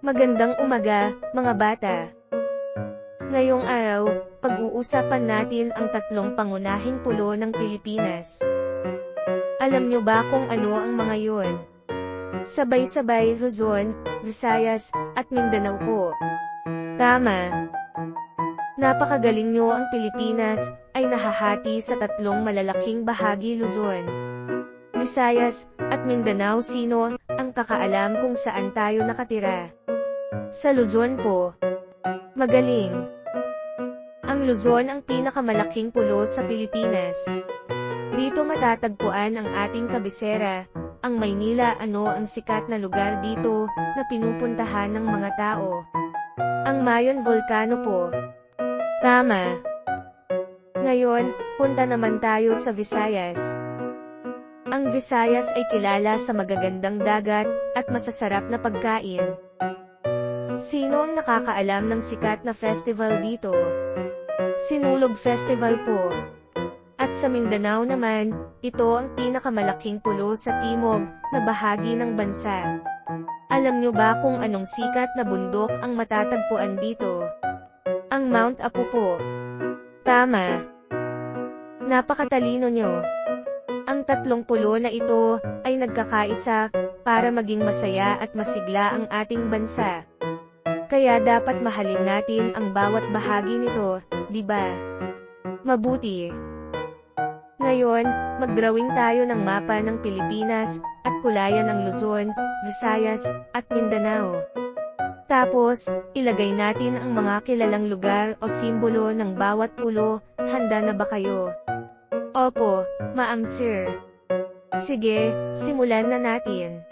Magandang umaga, mga bata. Ngayong araw, pag-uusapan natin ang tatlong pangunahing pulo ng Pilipinas. Alam nyo ba kung ano ang mga yun? Sabay-sabay Luzon, Visayas, at Mindanao po. Tama. Napakagaling nyo ang Pilipinas ay nahahati sa tatlong malalaking bahagi Luzon, Visayas, at Mindanao sino ang kakaalam kung saan tayo nakatira. Sa Luzon po. Magaling. Ang Luzon ang pinakamalaking pulo sa Pilipinas. Dito matatagpuan ang ating kabisera, ang Maynila ano ang sikat na lugar dito na pinupuntahan ng mga tao. Ang Mayon Volcano po. Tama. Ngayon, punta naman tayo sa Visayas. Ang Visayas ay kilala sa magagandang dagat at masasarap na pagkain. Sino ang nakakaalam ng sikat na festival dito? Sinulog Festival po. At sa Mindanao naman, ito ang pinakamalaking pulo sa timog na bahagi ng bansa. Alam nyo ba kung anong sikat na bundok ang matatagpuan dito? Ang Mount Apu po. Tama. Napakatalino nyo. Ang tatlong pulo na ito ay nagkakaisa para maging masaya at masigla ang ating bansa. Kaya dapat mahalin natin ang bawat bahagi nito, di ba? Mabuti. Ngayon, mag-drawing tayo ng mapa ng Pilipinas at kulayan ng Luzon, Visayas, at Mindanao. Tapos, ilagay natin ang mga kilalang lugar o simbolo ng bawat pulo, handa na ba kayo? Opo, maam sir. Sige, simulan na natin.